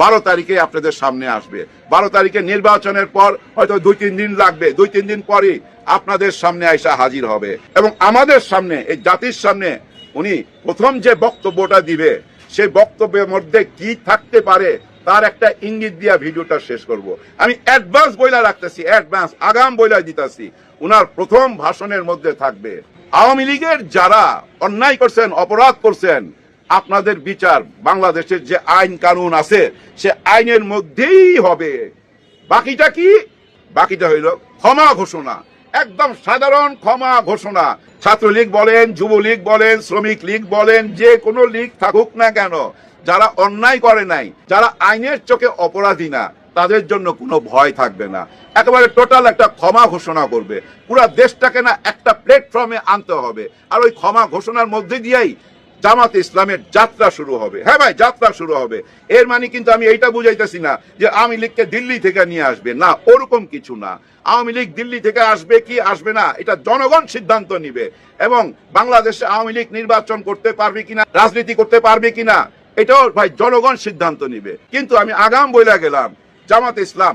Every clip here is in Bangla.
বারো তারিখে আপনাদের সামনে আসবে। বারো তারিখে নির্বাচনের পর হয়তো দুই, তিন দিন লাগবে। দুই, তিন দিন পরই আপনাদের সামনে আইসা হাজির হবে। এবং আমাদের সামনে, এই জাতির সামনে, উনি প্রথম যে বক্তব্যটা দিবে, সেই বক্তব্যের মধ্যে কি থাকতে পারে, তার একটা ইঙ্গিত দিয়া ভিডিওটা শেষ করব। আমি অ্যাডভান্স বইলা রাখতেছি অ্যাডভান্স আগাম বইলা দিতেছি। উনার প্রথম ভাষণের মধ্যে থাকবে, আওয়ামী লীগের যারা অন্যায় করছেন, অপরাধ করছেন আপনাদের বিচার বাংলাদেশের যে আইন কানুন আছে, সে আইনের মধ্যেই হবে। বাকিটা কি? বাকিটা হইল ক্ষমা ঘোষণা। একদম সাধারণ ক্ষমা ঘোষণা। ছাত্রলীগ বলেন, যুবলীগ বলেন, শ্রমিক লীগ বলেন, যে কোনো লীগ থাকুক না কেন, যারা অন্যায় করে নাই, যারা আইনের চোখে অপরাধী না, তাদের জন্য কোনো ভয় থাকবে না। একেবারে টোটাল একটা ক্ষমা ঘোষণা করবে। পুরা দেশটাকে না একটা প্ল্যাটফর্মে আনতে হবে। আর ওই ক্ষমা ঘোষণার মধ্যে দিয়েই জামাত ইসলামের যাত্রা শুরু হবে। হ্যাঁ ভাই, যাত্রা শুরু হবে। এর মানে কিন্তু আমি এইটা বুঝাইতেছি না যে আওয়ামী লীগকে দিল্লি থেকে নিয়ে আসবে। না, ওরকম কিছু না। আওয়ামী লীগ দিল্লি থেকে আসবে কি আসবে না, এটা জনগণ সিদ্ধান্ত নিবে। এবং বাংলাদেশে আওয়ামী লীগ নির্বাচন করতে পারবে কিনা, রাজনীতি করতে পারবে কিনা, এটাও ভাই জনগণ সিদ্ধান্ত নিবে। কিন্তু আমি আগাম বইলা গেলাম, জামাত ইসলাম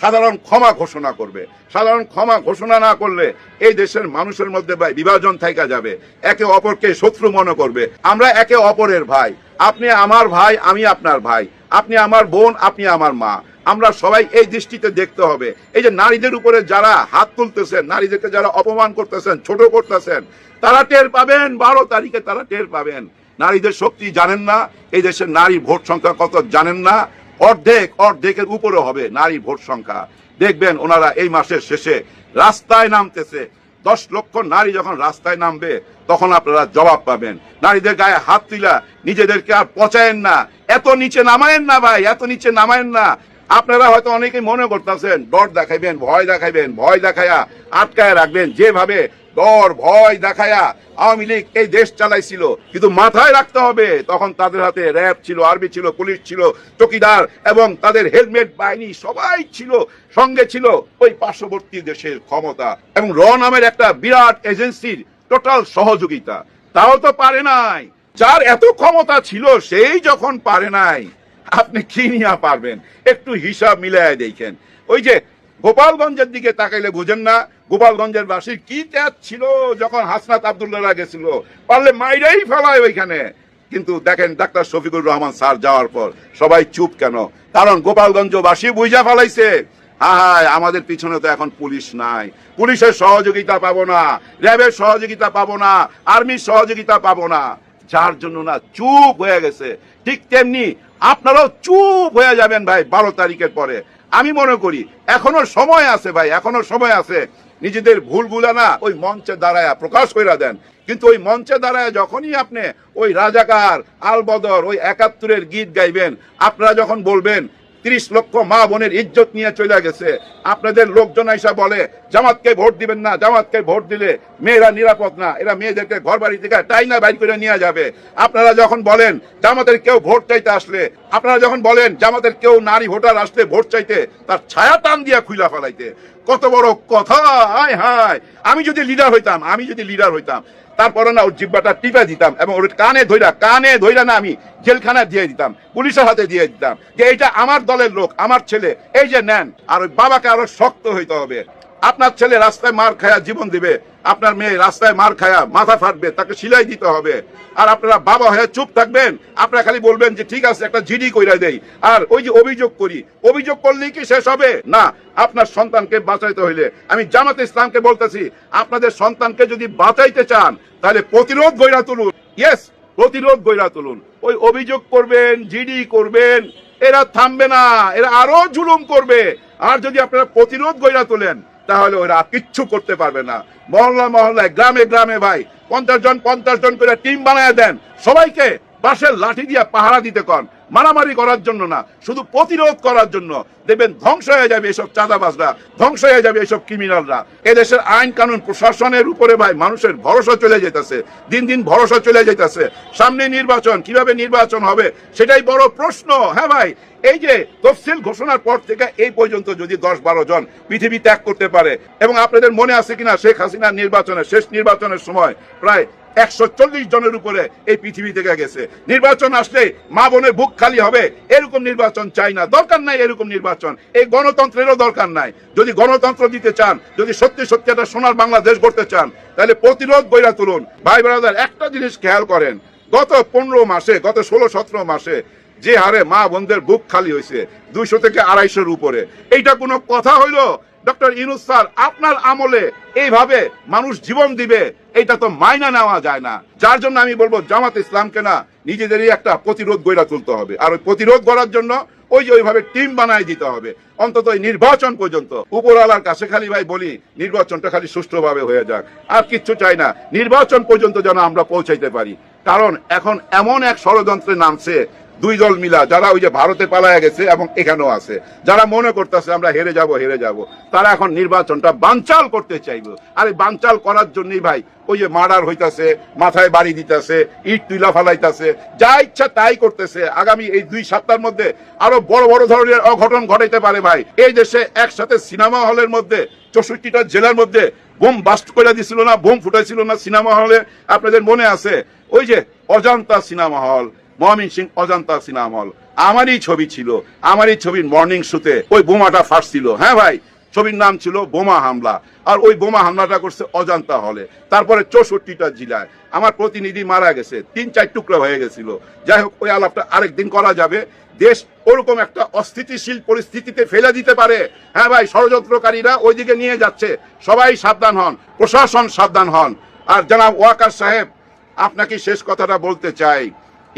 সাধারণ ক্ষমা ঘোষণা করবে। সাধারণ ক্ষমা ঘোষণা না করলে এই দেশের মানুষের মধ্যে বিভাজন থাকা যাবে। একে অপরকে শত্রু মনে করবে। আমরা একে অপরের ভাই। আপনি আমার ভাই, আমি আপনার ভাই। আপনি আমার বোন, আপনি আমার মা। আমরা সবাই এই দৃষ্টিতে দেখতে হবে। এই যে নারীদের উপরে যারা হাত তুলতেছেন, নারীদেরকে যারা অপমান করতেছেন, ছোট করতেছেন, তারা টের পাবেন। বারো তারিখে তারা টের পাবেন। নারীদের শক্তি জানেন না। এই দেশের নারী ভোট সংখ্যা কত জানেন না। অর্ধেক, অর্ধেকের উপরে হবে নারী ভোট সংখ্যা। দেখবেন ওনারা এই মাসের শেষে রাস্তায় নামতেছে। দশ লক্ষ নারী যখন রাস্তায় নামবে, তখন আপনারা জবাব পাবেন। নারীদের গায়ে হাত তুলা নিজেদেরকে আর পচায়েন না। এত নিচে নামায়েন না ভাই, এত নিচে নামায়েন না। আপনারা হয়তো অনেকেই মনে করতেছেন, ডর দেখাইবেন, ভয় দেখাইবেন, ভয় দেখায়া আটকায় রাখবেন। যেভাবে ডর, ভয় দেখায়া আওয়ামী লীগ এই দেশ চালাইছিল। কিন্তু মাথায় রাখতে হবে, তখন তাদের হাতে র্যাব ছিল, আর্মি ছিল, পুলিশ ছিল, চকিদার এবং তাদের হেলমেট, বাহিনী সবাই ছিল, সঙ্গে ছিল ওই পার্শ্ববর্তী দেশের ক্ষমতা এবং র নামের একটা বিরাট এজেন্সির টোটাল সহযোগিতা। তাও তো পারে নাই। যার এত ক্ষমতা ছিল, সেই যখন পারে নাই, আপনি কি নিয়ে পারবেন? একটু হিসাব মিলাই দেখেন। ওই যে গোপালগঞ্জের দিকে তাকাইলে বুঝেন না, গোপালগঞ্জের বাসীর কি ত্যাগ ছিল যখন হাসনাত আবদুল্লাহ গেছিল। পারলে মাইরাই ফেলায় ওইখানে। কিন্তু দেখেন ডাক্তার শফিকুর রহমান স্যার যাওয়ার পর সবাই চুপ কেন? কারণ গোপালগঞ্জবাসী বুঝা ফেলাইছে হায়, আমাদের পিছনে তো এখন পুলিশ নাই। পুলিশের সহযোগিতা পাবো না, র্যাবের সহযোগিতা পাবো না, আর্মির সহযোগিতা পাবো না। যার জন্য না চুপ হয়ে গেছে। ঠিক তেমনি আপনারাও চুপ হয়ে যাবেন ভাই, বারো তারিখের পরে। আমি মনে করি, এখনও সময় আছে ভাই, এখনও সময় আছে। নিজেদের ভুলগুলা না, ওই মঞ্চে দাঁড়ায় প্রকাশ করে দেন। কিন্তু ওই মঞ্চে দাঁড়ায় যখনই আপনি ওই রাজাকার, আলবদর, ওই একাত্তরের গীত গাইবেন, আপনারা যখন বলবেন তিরিশ লক্ষ মা বোনের ইজ্জত নিয়ে চলে গেছে। আপনাদের লোকজন এসে বলে, জামাতকে ভোট দিবেন না, জামাতকে ভোট দিলে মেয়েরা নিরাপদ না, এরা মেয়েদেরকে ঘর বাড়ি থেকে টাইনা বাইর করে নিয়ে যাবে। আপনারা যখন বলেন, জামাতের কেউ ভোট চাইতে আসলে, আপনারা যখন বলেন, জামাতের কেউ নারী ভোটার আসলে ভোট চাইতে, তার ছায়া টান দিয়া খুইলা ফেলাইতে। কত বড় কথা, হায় হায়। আমি যদি লিডার হইতাম, আমি যদি লিডার হইতাম তারপরে না ওর জিব্বাটা টিপে দিতাম এবং ওর কানে ধইরা কানে ধইরা না আমি জেলখানায় দিয়ে দিতাম, পুলিশের হাতে দিয়ে দিতাম যে এইটা আমার দলের লোক, আমার ছেলে, এই যে নেন, আর ওই বাবাকে আরও শক্ত হইতে হবে। আপনার ছেলে রাস্তায় মার খায়া জীবন দিবে, আপনার মেয়ে রাস্তায় মার খায়া মাথা ফাটবে, তাকে সিলাই দিতে হবে। আর আপনারা বাবা হয়ে চুপ থাকবেন, আপনারা খালি বলবেন যে, ঠিক আছে, একটা জিডি কইরা দেই। আর ওই যে অভিযোগ করি, অভিযোগ করলেই কি শেষ হবে? না, আপনার সন্তানকে বাঁচাইতে হইলে। আমি জামাত ইসলামকে বলতেছি, আপনাদের সন্তানকে যদি বাঁচাইতে চান, তাহলে প্রতিরোধ গইরা তুলুন। ইয়েস প্রতিরোধ গইরা তুলুন। ওই অভিযোগ করবেন, জিডি করবেন, এরা থামবে না, এরা আরও জুলুম করবে। আর যদি আপনারা প্রতিরোধ গইরা তোলেন তাহলে ওরা কিচ্ছু করতে পারবে না। মহল্লা মহল্লায়, গ্রামে গ্রামে ভাই, পঞ্চাশ জন পঞ্চাশ জন করে টিম বানায় দেন। সবাইকে বাসের লাঠি দিয়ে পাহারা দিতে কন। মারামারি করার জন্য না, শুধু প্রতিরোধ করার জন্য। দেখবেন ধ্বংস হয়ে যাবে এসব চাঁদাবাজরা, ধ্বংস হয়ে যাবে এসব ক্রিমিনালরা এদেশের আইন কানুন প্রশাসনের উপরে ভাই মানুষের ভরসা চলে যেতেছে দিন দিন ভরসা চলে যেতেছে সামনে নির্বাচন, কীভাবে নির্বাচন হবে সেটাই বড় প্রশ্ন হ্যাঁ ভাই? এই যে তফসিল ঘোষণার পর থেকে এই পর্যন্ত যদি দশ বারো জন পৃথিবী ত্যাগ করতে পারে, এবং আপনাদের মনে আছে কিনা শেখ হাসিনার নির্বাচনের, শেষ নির্বাচনের সময়, প্রায় একশো চল্লিশ জনের উপরে এই পৃথিবী থেকে গেছে। নির্বাচন আসলে মা বোনের বুক খালি হবে, এরকম নির্বাচন চাই না। দরকার নাই এরকম নির্বাচন। এই গণতন্ত্রেরও দরকার নাই। যদি গণতন্ত্র দিতে চান, যদি সত্যি সত্যি একটা সোনার বাংলাদেশ গড়তে চান, তাহলে প্রতিরোধ বইরা তুলুন। ভাই ব্রাদার, একটা জিনিস খেয়াল করেন, গত পনেরো মাসে, গত ষোলো সতেরো মাসে যে হারে মা বোনদের বুক খালি হয়েছে, দুইশো থেকে আড়াইশোর উপরে। এইটা কোনো কথা হইল? ডক্টর ইনুস স্যার, আপনার আমলে এইভাবে মানুষ জীবন দিবে এটা তো মাইনা নেওয়া যায় না। যার জন্য আমি বলব, জামাত ইসলামকে না নিজেদেরই একটা প্রতিরোধ গড়া তুলতে হবে। আর ওই প্রতিরোধ করার জন্য ওই যে ওইভাবে টিম বানায় দিতে হবে। অন্তত এই নির্বাচন পর্যন্ত উপরওয়ালার কাছে খালি ভাই বলি, নির্বাচনটা খালি সুষ্ঠুভাবে হয়ে যাক। আর কিচ্ছু চাই না, নির্বাচন পর্যন্ত যেন আমরা পৌঁছাইতে পারি। কারণ এখন এমন এক ষড়যন্ত্রে নামছে দুই দল মিলা যারা ওই যে ভারতে পালায় গেছে এবং এখানেও আছে, যারা মনে করতেছে আমরা হেরে যাব হেরে যাব, তারা এখন নির্বাচনটা বানচাল করতে চাইবে। আর এই বানচাল করার জন্যই ভাই, ওই যে মার্ডার হইতাছে, মাথায় বাড়ি দিতেছে, ইট তুলা ফালাইতাছে, যা ইচ্ছা তাই করতেছে। আগামী এই দুই সপ্তাহের মধ্যে আরও বড় বড় ধরনের অঘটন ঘটাইতে পারে ভাই। এই দেশে একসাথে সিনেমা হলের মধ্যে, চৌষট্টিটা জেলার মধ্যে বোম বাস্ট করে দিছিল না, বোম ফুটাইছিল না সিনেমা হলে, আপনাদের মনে আছে? ওই যে অজান্তা সিনেমা হল মমিন সিং অজান্তা সিনেমা হল। আমারই ছবি ছিল, আমারই ছবির মর্নিং শুতে ওই বোমাটা ফাটছিল হ্যাঁ ভাই, ছবির নাম ছিল বোমা হামলা। আর ওই বোমা হামলাটা করছে অজান্তা হলে। তারপরে চৌষট্টিটা জেলায় আমার প্রতিনিধি মারা গেছে, তিন চার টুকরা হয়ে গেছিল। যাই হোক, ওই আলাপটা আরেকদিন করা যাবে। দেশ ওরকম একটা অস্থিতিশীল পরিস্থিতিতে ফেলে দিতে পারে। হ্যাঁ ভাই, ষড়যন্ত্রকারীরা ওইদিকে নিয়ে যাচ্ছে। সবাই সাবধান হন, প্রশাসন সাবধান হন। আর জানাব ওয়াকার সাহেব, আপনাকে শেষ কথাটা বলতে চাই।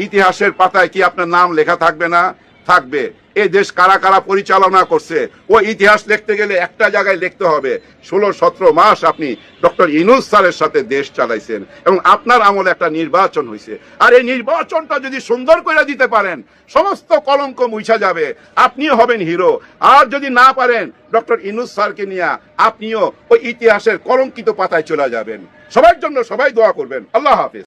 ইতিহাসের পাতায় কি আপনার নাম লেখা থাকবে না? থাকবে। এই দেশ কারা কারা পরিচালনা করছে? ও ইতিহাস লিখতে গেলে একটা জায়গায় লিখতে হবে। ষোলো, সতেরো মাস আপনি ডক্টর ইনুস স্যারের সাথে দেশ চালাইছেন এবং আপনার আমলে একটা নির্বাচন হয়েছে আর এই নির্বাচনটা যদি সুন্দর করে দিতে পারেন, সমস্ত কলঙ্ক মুছা যাবে। আপনিও হবেন হিরো। আর যদি না পারেন, ডক্টর ইনুস স্যারকে নিয়ে আপনিও ওই ইতিহাসের কলঙ্কিত পাতায় চলে যাবেন। সবার জন্য সবাই দোয়া করবেন। আল্লাহ হাফিজ।